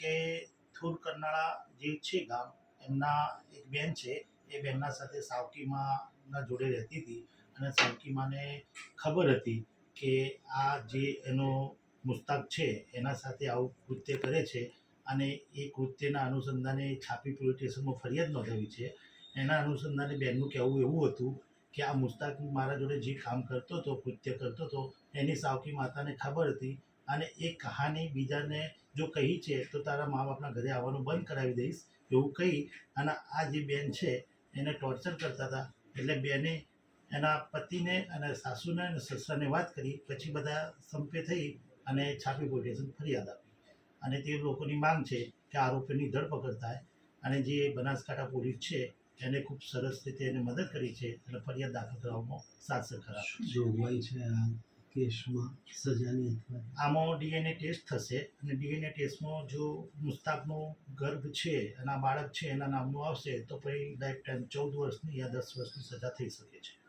કે થુર કરનાળા જે છે ગામ, એમના એક બેન છે, એ બેનના સાથે સાવકીમાં ના જોડે રહેતી હતી અને સાવકીમાને ખબર હતી કે આ જે એનો મુસ્તાક છે, એના સાથે આવું કૃત્ય કરે છે અને એ કૃત્યના અનુસંધાને છાપી પોલીસ સ્ટેશનમાં ફરિયાદ નોંધાવી છે. એના અનુસંધાને બેનનું કહેવું એવું હતું કે આ મુસ્તાક મારા જોડે જે કામ કરતો હતો, કૃત્ય કરતો હતો, એની સાવકી માતાને ખબર હતી અને એ કહાની બીજાને જો કહી છે, તો તારા મા બાપના ઘરે આવવાનું બંધ કરાવી દઈશ એવું કહી અને આ જે બેન છે, એને ટોર્ચર કરતા હતા. એટલે બેને એના પતિને અને સાસુને અને સસરાને વાત કરી, પછી બધા સંપે થઈ અને છાપી પોલીસ ફરિયાદ આપી. અને તે લોકોની માંગ છે કે આરોપીની ધરપકડ થાય અને જે બનાસકાંઠા પોલીસ છે, એને ખૂબ સરસ રીતે એને મદદ કરી છે અને ફરિયાદ દાખલ કરવામાં સાથ સરકાર જોગવાઈ છે કેસમાં સજાની આમાં ડીએનએ ટેસ્ટ થશે અને ડીએનએ ટેસ્ટમાં જો મુસ્તાકનો ગર્ભ છે અને આ બાળક છે, એના નામનું આવશે, તો પછી લાઈફ ટાઈમ ચૌદ વર્ષની યા દસ વર્ષની સજા થઈ શકે છે.